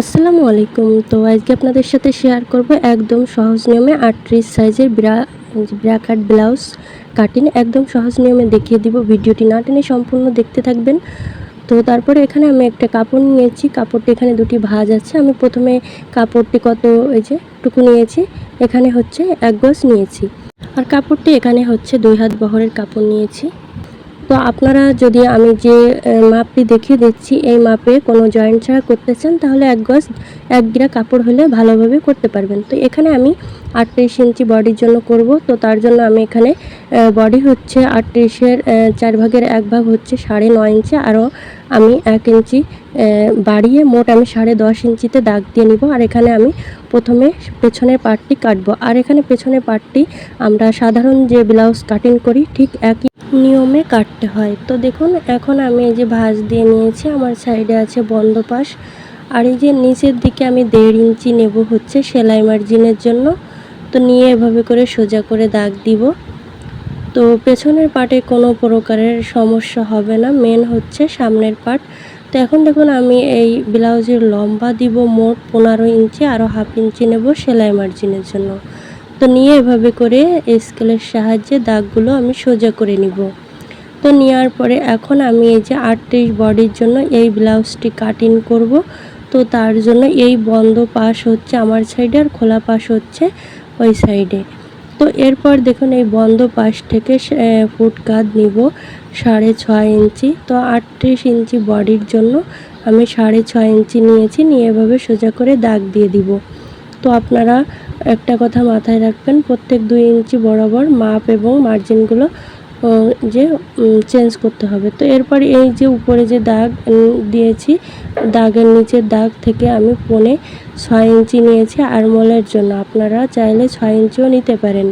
আসসালামু আলাইকুম। তো আজকে আপনাদের সাথে শেয়ার করব একদম সহজ নিয়মে আটত্রিশ সাইজের ব্রা ব্রাকাট ব্লাউজ কাটিং একদম সহজ নিয়মে দেখিয়ে দিব ভিডিওটি। না টেনে সম্পূর্ণ দেখতে থাকবেন। তো তারপরে এখানে আমি একটা কাপড় নিয়েছি। কাপড়টি এখানে দুটি ভাঁজ আছে। আমি প্রথমে কাপড়টি কত, এই যে, টুকু নিয়েছি। এখানে হচ্ছে এক গজ নিয়েছি। আর কাপড়টি এখানে হচ্ছে দুই হাত বহরের কাপড় নিয়েছি। তো আপনারা যদি আমি যে মাপটি দেখিয়ে দিচ্ছি, এই মাপে কোনো জয়েন্ট ছাড়া করতে চান, তাহলে এক গজ, এক গিরা কাপড় হলে ভালোভাবে করতে পারবেন। তো এখানে আমি আটত্রিশ ইঞ্চি বডির জন্য করব। তো তার জন্য আমি এখানে বডি হচ্ছে আটত্রিশের চার ভাগের এক ভাগ হচ্ছে সাড়ে নয় ইঞ্চি। আরও আমি এক ইঞ্চি বাড়িয়ে মোট আমি সাড়ে দশ ইঞ্চিতে দাগ দিয়ে নিব। আর এখানে আমি প্রথমে পেছনের পার্টটি কাটবো। আর এখানে পেছনের পার্টটি আমরা সাধারণ যে ব্লাউজ কাটিং করি, ঠিক একই নিয়মে কাটতে হয়। তো দেখুন, এখন আমি এই যে ভাঁজ দিয়ে নিয়েছি, আমার সাইডে আছে বন্ধ পাশ। আর এই যে নিচের দিকে আমি দেড় ইঞ্চি নেব হচ্ছে সেলাই মার্জিনের জন্য। তো নিয়ে এভাবে করে সোজা করে দাগ দিব। তো পেছনের পার্টে কোনো প্রকারের সমস্যা হবে না, মেন হচ্ছে সামনের পার্ট তো এখন দেখুন, আমি এই ব্লাউজের লম্বা দিব মোট পনেরো ইঞ্চি আরও হাফ ইঞ্চি নেব সেলাই মার্জিনের জন্য। তো নিয়ে এভাবে করে স্কেলের সাহায্যে দাগগুলো আমি সোজা করে নিব। তো নেওয়ার পরে এখন আমি এই যে আটত্রিশ বডির জন্য এই ব্লাউজটি কাটিং করব। তো তার জন্য এই বন্ধ পাশ হচ্ছে আমার সাইডে আর খোলা পাশ হচ্ছে ওই সাইডে। তো এরপর দেখুন এই বন্ধ পাশ থেকে ফুট কাঁধ নিব সাড়ে ছয় ইঞ্চি। তো আটত্রিশ ইঞ্চি বডির জন্য আমি সাড়ে ছয় ইঞ্চি নিয়েছি, নিয়ে এভাবে সোজা করে দাগ দিয়ে দিব। তো আপনারা একটা কথা মাথায় রাখবেন, প্রত্যেক দুই ইঞ্চি বরাবর মাপ এবং মার্জিনগুলো যে চেঞ্জ করতে হবে। তো এরপর এই যে উপরে যে দাগ দিয়েছি, দাগের নিচের দাগ থেকে আমি পনে ছয় ইঞ্চি নিয়েছি আরমোলের জন্য। আপনারা চাইলে ছয় ইঞ্চিও নিতে পারেন,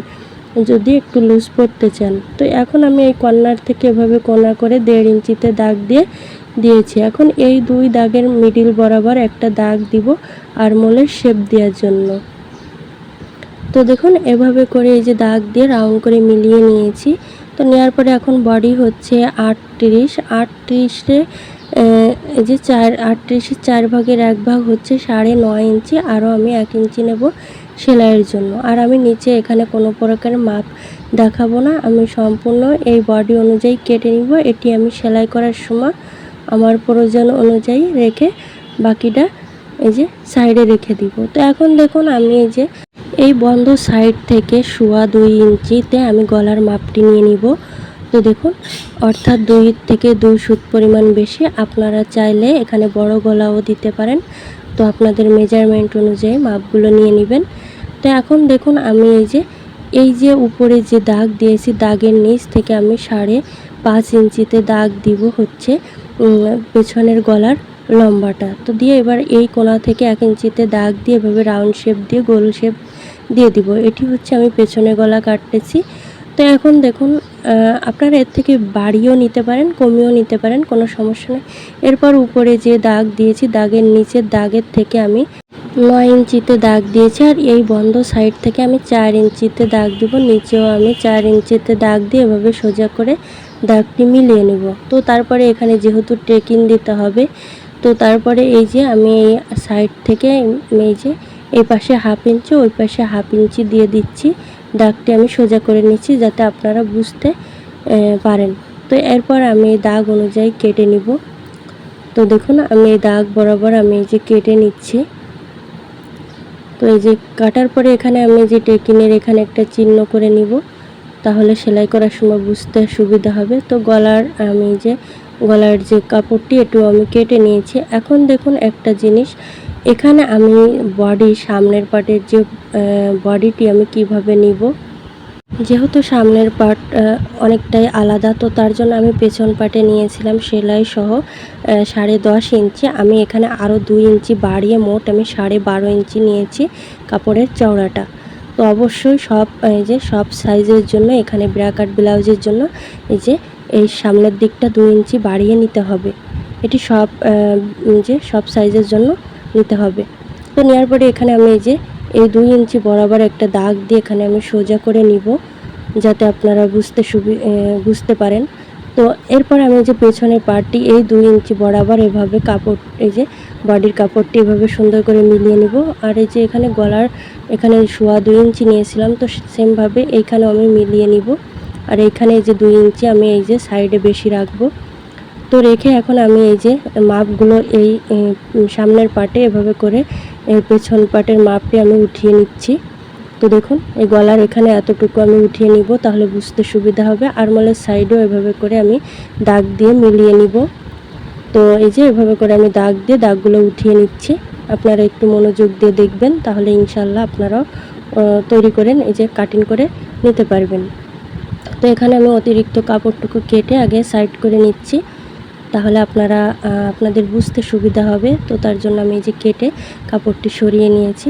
যদি একটু লুজ পড়তে চান। তো এখন আমি এই কর্নার থেকে এভাবে কোনা করে দেড় ইঞ্চিতে দাগ দিয়ে দিয়েছি। এখন এই দুই দাগের মিডিল বরাবর একটা দাগ দিব আরমোলের শেপ দেওয়ার জন্য। তো দেখুন, এভাবে করে এই যে দাগ দিয়ে রাউন্ড করে মিলিয়ে নিয়েছি। তো নেওয়ার পরে এখন বডি হচ্ছে আটত্রিশ। আটত্রিশে এই যে চার আটত্রিশের চার ভাগের এক ভাগ হচ্ছে সাড়ে নয় ইঞ্চি। আরও আমি এক ইঞ্চি নেব সেলাইয়ের জন্য। আর আমি নিচে এখানে কোনো প্রকারের মাপ দেখাবো না। আমি সম্পূর্ণ এই বডি অনুযায়ী কেটে নিব। এটি আমি সেলাই করার সময় আমার প্রয়োজন অনুযায়ী রেখে বাকিটা এই যে সাইডে রেখে দিব। তো এখন দেখুন, আমি এই যে এই বন্ধ সাইড থেকে শোয়া দুই ইঞ্চিতে আমি গলার মাপটি নিয়ে নিব। তো দেখুন, অর্থাৎ দুই থেকে দুই সুত পরিমাণ বেশি। আপনারা চাইলে এখানে বড় গলাও দিতে পারেন। তো আপনাদের মেজারমেন্ট অনুযায়ী মাপগুলো নিয়ে নেবেন। তো এখন দেখুন, আমি এই যে এই যে উপরে যে দাগ দিয়েছি, দাগের নিচ থেকে আমি সাড়ে পাঁচ ইঞ্চিতে দাগ দিব হচ্ছে পেছনের গলার লম্বাটা। তো দিয়ে এবার এই কোণা থেকে এক ইঞ্চিতে দাগ দিয়ে এভাবে রাউন্ড শেপ দিয়ে, গোল শেপ দিয়ে দিব। এটি হচ্ছে আমি পেছনে গলা কাটতেছি। তো এখন দেখুন আপনারা এর থেকে বাড়িও নিতে পারেন, কমিয়েও নিতে পারেন, কোনো সমস্যা নেই। এরপর উপরে যে দাগ দিয়েছি, দাগের নিচের দাগের থেকে আমি নয় ইঞ্চিতে দাগ দিয়েছি আর এই বন্ধ সাইড থেকে আমি চার ইঞ্চিতে দাগ দিব। নিচেও আমি চার ইঞ্চিতে দাগ দিয়ে এভাবে সোজা করে দাগটি মিলিয়ে নেব। তো তারপরে এখানে যেহেতু ট্রেকিং দিতে হবে, তো তারপরে এই যে আমি এই সাইড থেকে এই যে এই পাশে হাফ ইঞ্চি, ওই পাশে হাফ ইঞ্চি দিয়ে দিচ্ছি। দাগটি আমি সোজা করে নিচ্ছি যাতে আপনারা বুঝতে পারেন। তো এরপর আমি এই দাগ অনুযায়ী কেটে নিব। তো দেখুন, আমি এই দাগ বরাবর আমি এই যে কেটে নিচ্ছি। তো এই যে কাটার পরে এখানে আমি যে টেকিনের এখানে একটা চিহ্ন করে নিব। তাহলে সেলাই করার সময় বুঝতে সুবিধা হবে। তো গলার, আমি যে গলার যে কাপড়টি একটু আমি কেটে নিয়েছি। এখন দেখুন একটা জিনিস এখানে আমি বডি সামনের পার্টের যে বডিটি আমি কীভাবে নিব? যেহেতু সামনের পার্ট অনেকটাই আলাদা, তো তার জন্য আমি পেছন পার্টে নিয়েছিলাম সেলাই সহ সাড়ে দশ ইঞ্চি। আমি এখানে আরও দুই ইঞ্চি বাড়িয়ে মোট আমি সাড়ে বারো ইঞ্চি নিয়েছি কাপড়ের চওড়াটা। তো অবশ্যই সব এই যে সব সাইজের জন্য, এখানে ব্রাকাট ব্লাউজের জন্য, এই যে, এই সামনের দিকটা দুই ইঞ্চি বাড়িয়ে নিতে হবে। এটি সব যে সব সাইজের জন্য নিতে হবে। তো নেওয়ার পরে এখানে আমি এই যে, এই দুই ইঞ্চি বরাবর একটা দাগ দিয়ে এখানে আমি সোজা করে নিব, যাতে আপনারা বুঝতে সুবি বুঝতে পারেন। তো এরপর আমি যে পেছনের পার্টটি এই দুই ইঞ্চি বরাবর এভাবে কাপড়, এই যে বডির কাপড়টি এভাবে সুন্দর করে মিলিয়ে নিব। আর এই যে এখানে গলার, এখানে শোয়া দুই ইঞ্চি নিয়েছিলাম, তো সেমভাবে এইখানে আমি মিলিয়ে নিব। আর এইখানে এই যে দুই ইঞ্চি আমি এই যে সাইডে বেশি রাখব। তো রেখে এখন আমি এই যে মাপগুলো এই সামনের পাটে এভাবে করে এই পেছন পাটের মাপটি আমি উঠিয়ে নিচ্ছি। তো দেখুন এই গলার এখানে এতটুকু আমি উঠিয়ে নিব, তাহলে বুঝতে সুবিধা হবে। আর মলের সাইডেও এভাবে করে আমি দাগ দিয়ে মিলিয়ে নিব। তো এই যে এভাবে করে আমি দাগ দিয়ে দাগগুলো উঠিয়ে নিচ্ছি। আপনারা একটু মনোযোগ দিয়ে দেখবেন, তাহলে ইনশাল্লাহ আপনারাও তৈরি করেন এই যে কাটিং করে নিতে পারবেন। তো এখানে আমি অতিরিক্ত কাপড়টুকু কেটে আগে সাইড করে নিচ্ছি। তাহলে আপনারা আপনাদের বুঝতে সুবিধা হবে। তো তার জন্য আমি এই যে কেটে কাপড়টি সরিয়ে নিয়েছি।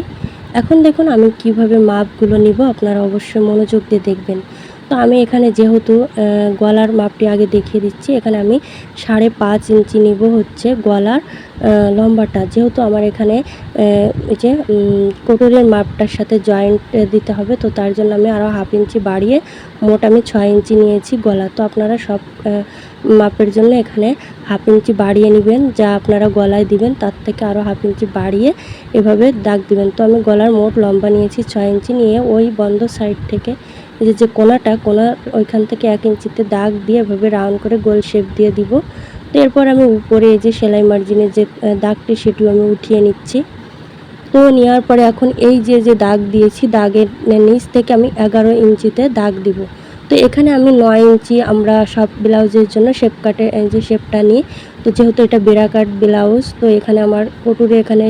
এখন দেখুন আমি কীভাবে মাপগুলো নিব, আপনারা অবশ্যই মনোযোগ দিয়ে দেখবেন। তো আমি এখানে যেহেতু গলার মাপটি আগে দেখিয়ে দিচ্ছি, এখানে আমি সাড়ে পাঁচ ইঞ্চি নিব হচ্ছে গলার লম্বাটা। যেহেতু আমার এখানে যে কোটরের মাপটার সাথে জয়েন্ট দিতে হবে, তো তার জন্য আমি আরও হাফ ইঞ্চি বাড়িয়ে মোট আমি ছয় ইঞ্চি নিয়েছি গলা। তো আপনারা সব মাপের জন্য এখানে হাফ ইঞ্চি বাড়িয়ে নেবেন, যা আপনারা গলায় দিবেন, তার থেকে আরও হাফ ইঞ্চি বাড়িয়ে এভাবে দাগ দিবেন। তো আমি গলার মোট লম্বা নিয়েছি ছয় ইঞ্চি নিয়ে, ওই বন্ধ সাইড থেকে এই যে যে কোনাটা, কোনা ওইখান থেকে এক ইঞ্চিতে দাগ দিয়ে এভাবে রাউন্ড করে গোল শেপ দিয়ে দিব। তো এরপর আমি উপরে এই যে সেলাই মার্জিনের যে দাগটি সেটিও আমি উঠিয়ে নিচ্ছি। তো নেওয়ার পরে এখন এই যে যে দাগ দিয়েছি, দাগের নিচ থেকে আমি এগারো ইঞ্চিতে দাগ দিব। তো এখানে আমি নয় ইঞ্চি আমরা সব ব্লাউজের জন্য শেপ কাটে যে শেপটা নিই। তো যেহেতু এটা বেড়া কাট ব্লাউজ, তো এখানে আমার কটুরে এখানে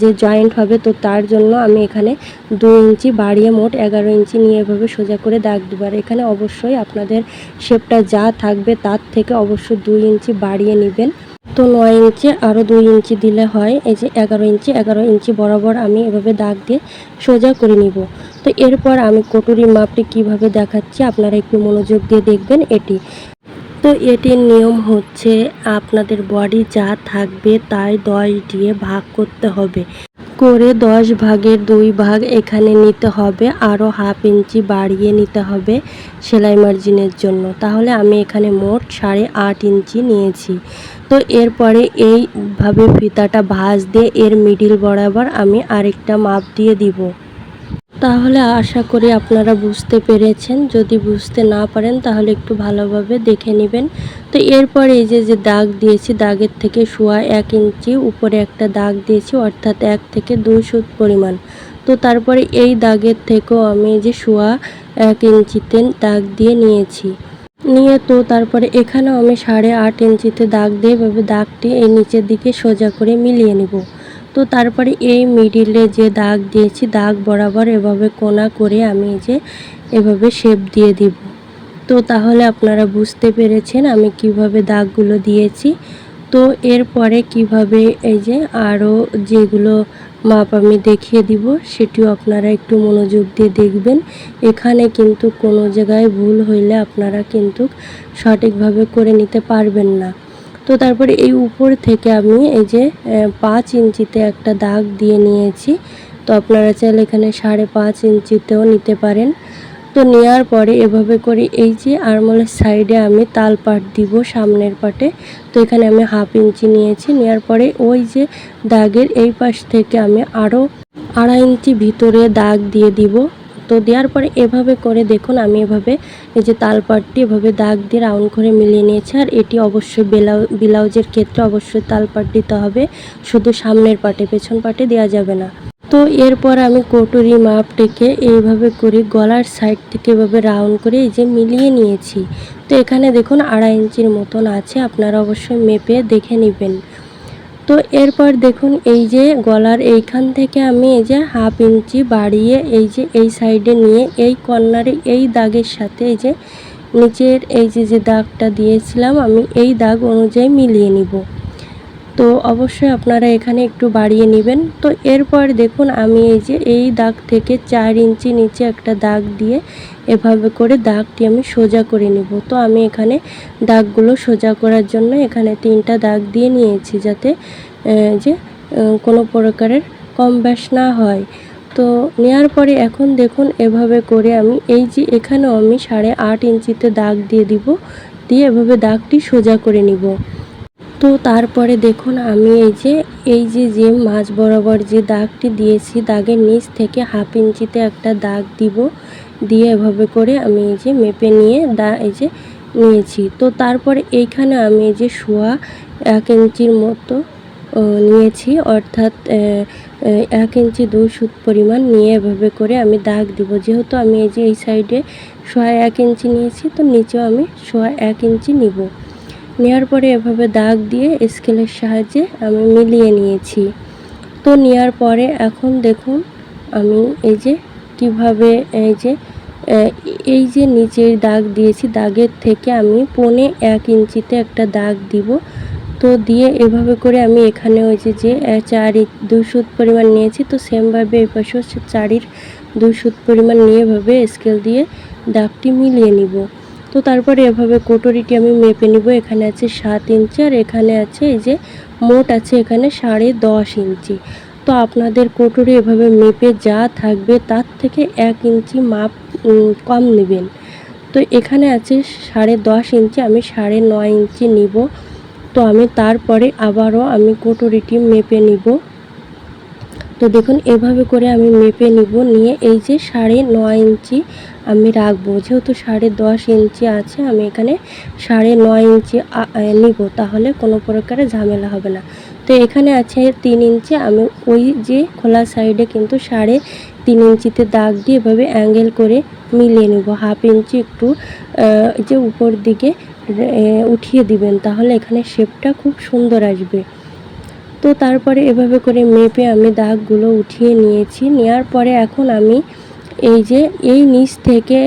যে জয়েন্ট হবে, তো তার জন্য আমি এখানে দু ইঞ্চি বাড়িয়ে মোট এগারো ইঞ্চি নিয়ে এভাবে সোজা করে দাগ আর এখানে অবশ্যই আপনাদের শেপটা যা থাকবে তার থেকে অবশ্যই দুই ইঞ্চি বাড়িয়ে নেবেন। তো নয় ইঞ্চি আরও দুই ইঞ্চি দিলে হয়। এই যে এগারো ইঞ্চি এগারো ইঞ্চি বরাবর আমি এভাবে দাগ দিয়ে সোজা করে নিব। তো এরপর আমি কটুরি মাপটি কীভাবে দেখাচ্ছি, আপনারা একটু মনোযোগ দিয়ে দেখবেন এটি। তো এটির নিয়ম হচ্ছে, আপনাদের বডি যা থাকবে তাই দশ দিয়ে ভাগ করতে হবে। করে দশ ভাগের দুই ভাগ এখানে নিতে হবে আরও হাফ ইঞ্চি বাড়িয়ে নিতে হবে সেলাই মার্জিনের জন্য। তাহলে আমি এখানে মোট সাড়ে আট ইঞ্চি নিয়েছি। তো এরপরে এইভাবে ফিতাটা ভাঁজ দিয়ে এর মিডিল বরাবর আমি আরেকটা মাপ দিয়ে দিব। তাহলে আশা করি আপনারা বুঝতে পেরেছেন। যদি বুঝতে না পারেন, তাহলে একটু ভালোভাবে দেখে নেবেন। তো এরপর এই যে যে দাগ দিয়েছি, দাগের থেকে শোয়া এক ইঞ্চি, উপরে একটা দাগ দিয়েছি, অর্থাৎ এক থেকে দুই সুত পরিমাণ। তো তারপরে এই দাগের থেকেও আমি যে শোয়া এক ইঞ্চিতে দাগ দিয়ে নিয়েছি। নিয়ে তো তারপরে এখানেও আমি সাড়ে আট ইঞ্চিতে দাগ দিয়ে এভাবে দাগটি এই নিচের দিকে সোজা করে মিলিয়ে নিব। তো তারপরে এই মিডিলে যে দাগ দিয়েছি, দাগ বরাবর এভাবে কোনা করে আমি যে এভাবে শেপ দিয়ে দিব। তো তাহলে আপনারা বুঝতে পেরেছেন আমি কীভাবে দাগগুলো দিয়েছি। তো এরপরে কীভাবে এই যে আরও যেগুলো মাপ আমি দেখিয়ে দিব, সেটিও আপনারা একটু মনোযোগ দিয়ে দেখবেন। এখানে কিন্তু কোনো জায়গায় ভুল হইলে আপনারা কিন্তু সঠিকভাবে করে নিতে পারবেন না। তো তারপরে এই উপর থেকে আমি এই যে পাঁচ ইঞ্চিতে একটা দাগ দিয়ে নিয়েছি। তো আপনারা চাইলে এখানে সাড়ে পাঁচ ইঞ্চিতেও নিতে পারেন। তো নেওয়ার পরে এভাবে করে এই যে আরমোলের সাইডে আমি তাল পাট দিব সামনের পাটে। তো এখানে আমি হাফ ইঞ্চি নিয়েছি। নেওয়ার পরে ওই যে দাগের এই পাশ থেকে আমি আরও আড়াই ইঞ্চি ভিতরে দাগ দিয়ে দিব। তো দেওয়ার পরে এভাবে করে দেখুন, আমি এভাবে এই যে তালপাটটি এভাবে দাগ দিয়ে রাউন্ড করে মিলিয়ে নিয়েছি, আর এটি অবশ্যই বেলাউ, ব্লাউজের ক্ষেত্রে অবশ্যই তালপাট দিতে হবে। শুধু সামনের পাটে, পেছন পাটে দেওয়া যাবে না। তো এরপর আমি কটুরি মাপটিকে এইভাবে করে গলার সাইড থেকে এভাবে রাউন্ড করে এই যে মিলিয়ে নিয়েছি। তো এখানে দেখুন আড়াই ইঞ্চির মতন আছে, আপনারা অবশ্যই মেপে দেখে নেবেন। তো এরপর দেখুন, এই যে গলার এইখান থেকে আমি এই যে হাফ ইঞ্চি বাড়িয়ে এই যে এই সাইডে নিয়ে এই কর্নারে এই দাগের সাথে এই যে নিচের এই যে যে দাগটা দিয়েছিলাম, আমি এই দাগ অনুযায়ী মিলিয়ে নিব। তো অবশ্যই আপনারা এখানে একটু বাড়িয়ে নেবেন। তো এরপর দেখুন, আমি এই যে, এই দাগ থেকে চার ইঞ্চি নিচে একটা দাগ দিয়ে এভাবে করে দাগটি আমি সোজা করে নেব। তো আমি এখানে দাগগুলো সোজা করার জন্য এখানে তিনটা দাগ দিয়ে নিয়েছি যাতে যে কোনো প্রকারের কম ব্যাস না হয়। তো নেওয়ার পরে এখন দেখুন, এভাবে করে আমি, এই যে, এখানেও আমি সাড়ে আট ইঞ্চিতে দাগ দিয়ে দিব, দিয়ে এভাবে দাগটি সোজা করে নিব। তো তারপরে দেখুন, আমি এই যে এই যে যে মাছ বরাবর যে দাগটি দিয়েছি, দাগের নিচ থেকে হাফ ইঞ্চিতে একটা দাগ দিব, দিয়ে এভাবে করে আমি এই যে মেপে নিয়ে দা, এই যে নিয়েছি। তো তারপরে এইখানে আমি এই যে শোয়া এক ইঞ্চির মতো নিয়েছি, অর্থাৎ এক ইঞ্চি দুই সুত পরিমাণ নিয়ে এভাবে করে আমি দাগ দিব। যেহেতু আমি এই যে এই সাইডে সোয়া এক ইঞ্চি নিয়েছি, তো নিচেও আমি সোয়া এক ইঞ্চি নিব। নেওয়ার পরে এভাবে দাগ দিয়ে স্কেলের সাহায্যে আমি মিলিয়ে নিয়েছি। তো নেওয়ার পরে এখন দেখুন আমি এই যে কীভাবে এই যে এই যে নিচের দাগ দিয়েছি, দাগের থেকে আমি পৌনে এক ইঞ্চিতে একটা দাগ দিব। তো দিয়ে এভাবে করে আমি এখানে ওই যে চার দুই সুত পরিমাণ নিয়েছি। তো সেমভাবে এই পাশেও চারির দুই সুত পরিমাণ নিয়ে এভাবে স্কেল দিয়ে দাগটি মিলিয়ে নিব। তো তারপরে এভাবে কোটরিটি আমি মেপে নিব। এখানে আছে সাত ইঞ্চি আর এখানে আছে এই যে মোট আছে এখানে সাড়ে দশ ইঞ্চি। তো আপনাদের কোটরি এভাবে মেপে যা থাকবে তার থেকে এক ইঞ্চি মাপ কম নেবেন। তো এখানে আছে সাড়ে দশ ইঞ্চি, আমি সাড়ে নয় ইঞ্চি নিব। তো আমি তারপরে আবারও আমি কোটরিটি মেপে নিব। তো দেখুন, এভাবে করে আমি মেপে নিব, নিয়ে এই যে সাড়ে নয় ইঞ্চি আমি রাখব। যেহেতু সাড়ে দশ ইঞ্চি আছে, আমি এখানে সাড়ে নয় ইঞ্চি নিব, তাহলে কোনো প্রকারে ঝামেলা হবে না। তো এখানে আছে তিন ইঞ্চি, আমি ওই যে খোলা সাইডে কিন্তু সাড়ে তিন ইঞ্চিতে দাগ দিয়ে এভাবে অ্যাঙ্গেল করে মিলিয়ে নেব। হাফ ইঞ্চি একটু যে উপর দিকে উঠিয়ে দিবেন, তাহলে এখানে শেপটা খুব সুন্দর আসবে। তো তারপরে এভাবে করে মেপে আমি দাগগুলো উঠিয়ে নিয়েছি। নেওয়ার পরে এখন আমি এই যে এই নিচ থেকে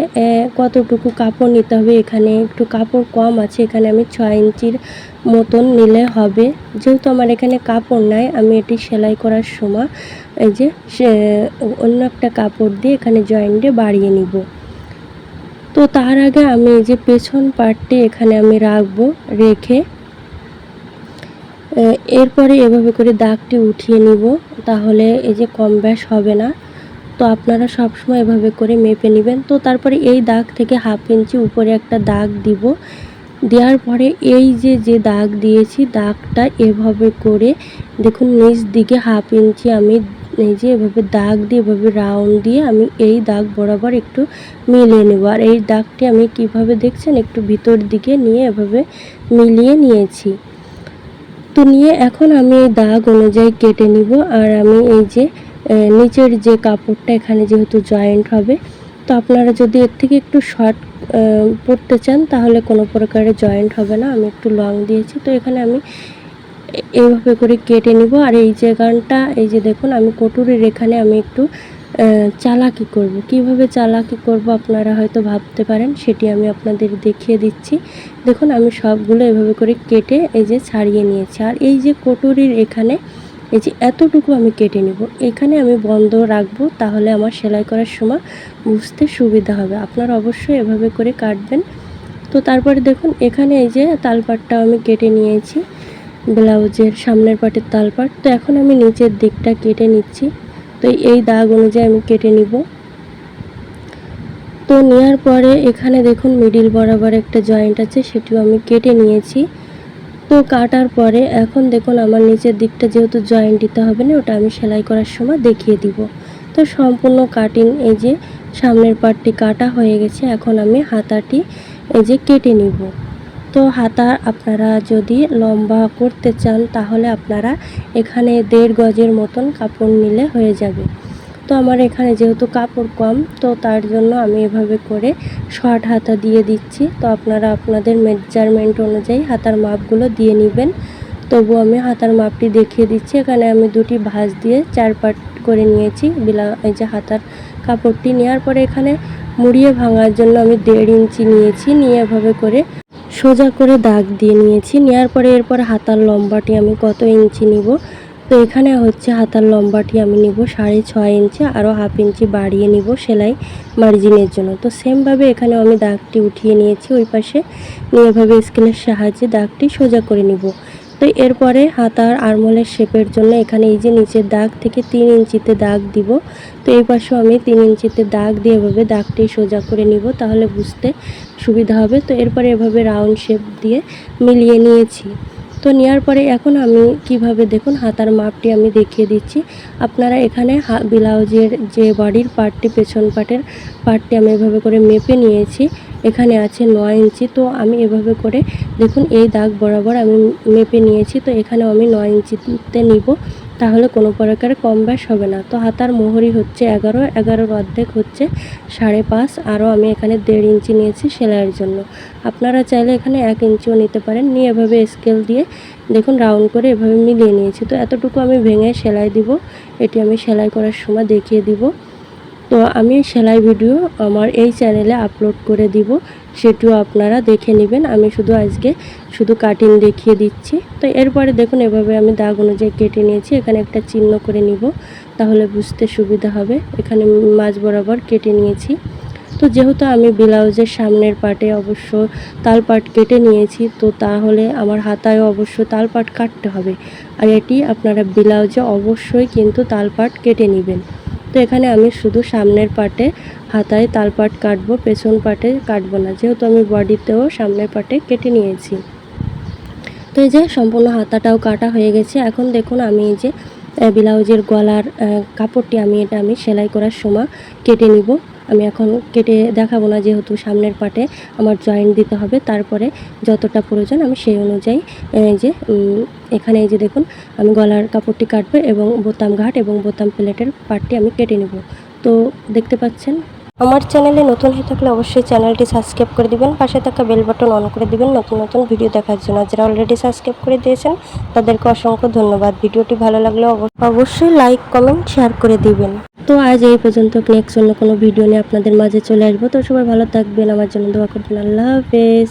কতটুকু কাপড় নিতে হবে, এখানে একটু কাপড় কম আছে, এখানে আমি ছয় ইঞ্চির মতন নিলে হবে। যেহেতু আমার এখানে কাপড় নাই, আমি এটি সেলাই করার সময় এই যে অন্য একটা কাপড় দিয়ে এখানে জয়েন্টে বাড়িয়ে নিব। তো তার আগে আমি এই যে পেছন পার্টটি এখানে আমি রাখব, রেখে এরপরে এভাবে করে দাগটি উঠিয়ে নিব, তাহলে এই যে কম ব্যাস হবে না। তো আপনারা সবসময় এভাবে করে মেপে নেবেন। তো তারপরে এই দাগ থেকে হাফ ইঞ্চি উপরে একটা দাগ দিব। দেওয়ার পরে এই যে যে দাগ দিয়েছি, দাগটা এভাবে করে দেখুন, নিচ দিকে হাফ ইঞ্চি আমি এই যে এভাবে দাগ দিয়ে, এভাবে রাউন্ড দিয়ে আমি এই দাগ বরাবর একটু মিলিয়ে নেব। আর এই দাগটি আমি কীভাবে দেখছেন, একটু ভিতর দিকে নিয়ে এভাবে মিলিয়ে নিয়েছি। তো নিয়ে এখন আমি এই দাগ অনুযায়ী কেটে নিব আর আমি এই যে নিচের যে কাপড়টা এখানে যেহেতু জয়েন্ট হবে, তো আপনারা যদি এর থেকে একটু শর্ট পরতে চান তাহলে কোনো প্রকারে জয়েন্ট হবে না, আমি একটু লং দিয়েছি, তো এখানে আমি এইভাবে করে কেটে নিব। আর এই যে গানটা, এই যে দেখুন আমি কটুরির এখানে আমি একটু চালাকি করব। কীভাবে চালাকি করব আপনারা হয়তো ভাবতে পারেন, সেটি আমি আপনাদের দেখিয়ে দিচ্ছি। দেখুন, আমি সবগুলো এভাবে করে কেটে এই যে ছাড়িয়ে নিয়েছি। আর এই যে কটুরির এখানে, এই যে এতটুকু আমি কেটে নিব। এখানে আমি বন্ধ রাখব, তাহলে আমার সেলাই করার সময় বুঝতে সুবিধা হবে। আপনারা অবশ্যই এভাবে করে কাটবেন। তো তারপরে দেখুন, এখানে এই যে তালপাটটাও আমি কেটে নিয়েছি, ব্লাউজের সামনের পাটের তালপাট। তো এখন আমি নিচের দিকটা কেটে নিচ্ছি। তো এই দাগ অনুযায়ী আমি কেটে নিব। তো নেওয়ার পরে এখানে দেখুন মিডিল বরাবর একটা জয়েন্ট আছে, সেটিও আমি কেটে নিয়েছি। তো কাটার পরে এখন দেখুন আমার নিচের দিকটা যেহেতু জয়েন্ট দিতে হবে না, ওটা আমি সেলাই করার সময় দেখিয়ে দিব। তো সম্পূর্ণ কাটিং এই যে সামনের পার্টটি কাটা হয়ে গেছে, এখন আমি হাতাটি এই যে কেটে নিব। তো হাতা আপনারা যদি লম্বা করতে চান, তাহলে আপনারা এখানে দেড় গজের মতন কাপড় নিলে হয়ে যাবে। তো আমার এখানে যেহেতু কাপড় কম, তো তার জন্য আমি এভাবে করে শর্ট হাতা দিয়ে দিচ্ছি। তো আপনারা আপনাদের মেজারমেন্ট অনুযায়ী হাতার মাপগুলো দিয়ে নেবেন। তবু আমি হাতার মাপটি দেখিয়ে দিচ্ছি। এখানে আমি দুটি ভাঁজ দিয়ে চার পাট করে নিয়েছি বিলা, এই যে হাতার কাপড়টি। নেওয়ার পরে এখানে মুড়িয়ে ভাঙার জন্য আমি দেড় ইঞ্চি নিয়েছি। নিয়ে এভাবে করে সোজা করে দাগ দিয়ে নিয়েছি। নেওয়ার পরে এরপর হাতার লম্বাটি আমি কত ইঞ্চি নিব? তো এখানে হচ্ছে হাতার লম্বাটি আমি নিব সাড়ে ছয় ইঞ্চি আরও হাফ ইঞ্চি বাড়িয়ে নিব সেলাই মার্জিনের জন্য। তো সেমভাবে এখানে আমি দাগটি উঠিয়ে নিয়েছি, ওই পাশে নিয়ে এভাবে স্কেলের সাহায্যে দাগটি সোজা করে নিব। তো এরপরে হাতার আরমোলের শেপের জন্য এখানে এই যে নিচের দাগ থেকে তিন ইঞ্চিতে দাগ দিব। তো এই পাশেও আমি তিন ইঞ্চিতে দাগ দিয়ে এভাবে দাগটি সোজা করে নিব তাহলে বুঝতে সুবিধা হবে। তো এরপরে এভাবে রাউন্ড শেপ দিয়ে মিলিয়ে নিয়েছি। তো নেওয়ার পরে এখন আমি কীভাবে দেখুন হাতার মাপটি আমি দেখিয়ে দিচ্ছি। আপনারা এখানে ব্লাউজের যে বডির পার্টটি, পেছন পার্টের পার্টটি আমি এভাবে করে মেপে নিয়েছি। এখানে আছে নয় ইঞ্চি। তো আমি এভাবে করে দেখুন এই দাগ বরাবর আমি মেপে নিয়েছি। তো এখানেও আমি নয় ইঞ্চিতে নিব। তাহলে কোনো প্রকার কম ব্যাস হবে না। তো হাতার মোহরি হচ্ছে এগারো, এগারোর অর্ধেক হচ্ছে সাড়ে পাঁচ, আরও আমি এখানে দেড় ইঞ্চি নিয়েছি সেলাইয়ের জন্য। আপনারা চাইলে এখানে এক ইঞ্চিও নিতে পারেন। নিয়ে এভাবে স্কেল দিয়ে দেখুন রাউন্ড করে এভাবে মিলিয়ে নিয়েছি। তো এতটুকু আমি ভেঙে সেলাই দিব। এটি আমি সেলাই করার সময় দেখিয়ে দিব। তো আমি সেলাই ভিডিও আমার এই চ্যানেলে আপলোড করে দিব, সেটিও আপনারা দেখে নেবেন। আমি শুধু আজকে শুধু কাটিং দেখিয়ে দিচ্ছি। তো এরপরে দেখুন, এভাবে আমি দাগ অনুযায়ী কেটে নিয়েছি, এখানে একটা চিহ্ন করে নিব, তাহলে বুঝতে সুবিধা হবে। এখানে মাঝ বরাবর কেটে নিয়েছি। তো যেহেতু আমি ব্লাউজের সামনের পাটে অবশ্য তাল পাট কেটে নিয়েছি, তো তাহলে আমার হাতায় অবশ্য তাল পাট কাটতে হবে। আর এটি আপনারা ব্লাউজে অবশ্যই কিন্তু তাল পাট কেটে নেবেন। তো এখানে আমি শুধু সামনের পাটে হাতায় তাল পাট কাটবো, পেছন পাটে কাটবো না। যেহেতু আমি বডিতেও সামনের পাটে কেটে নিয়েছি। তো এই যে সম্পূর্ণ হাতাটাও কাটা হয়ে গেছে। এখন দেখুন আমি এই যে ব্লাউজের গলার কাপড়টি আমি এটা আমি সেলাই করার সময় কেটে নিব। আমি এখন কেটে দেখাবো না যেহেতু সামনের পাটে আমার জয়েন্ট দিতে হবে। তারপরে যতটা প্রয়োজন আমি সেই অনুযায়ী এই যে এখানে এই যে দেখুন, আমি গলার কাপড়টি কাটবো এবং বোতাম ঘাট এবং বোতাম প্লেটের পাটটি আমি কেটে নেব। তো দেখতে পাচ্ছেন আমার চ্যানেলে নতুন হয়ে থাকলে অবশ্যই চ্যানেলটি সাবস্ক্রাইব করে দিবেন, পাশে থাকা বেল বাটন অন করে দিবেন, নতুন নতুন ভিডিও দেখার জন্য। যারা অলরেডি সাবস্ক্রাইব করে দিয়েছেন, তাদেরকে অসংখ্য ধন্যবাদ। ভিডিওটি ভালো লাগলে অব- অবশ্যই লাইক কমেন্ট শেয়ার করে দিবেন। তো আজ এই পর্যন্ত নেক্সট অন্য কোনো ভিডিও নিয়ে আপনাদের মাঝে চলে আসব। তো সবাই ভালো থাকবেন। আমার জন্য দোয়া করবেন। আল্লাহ হাফেজ।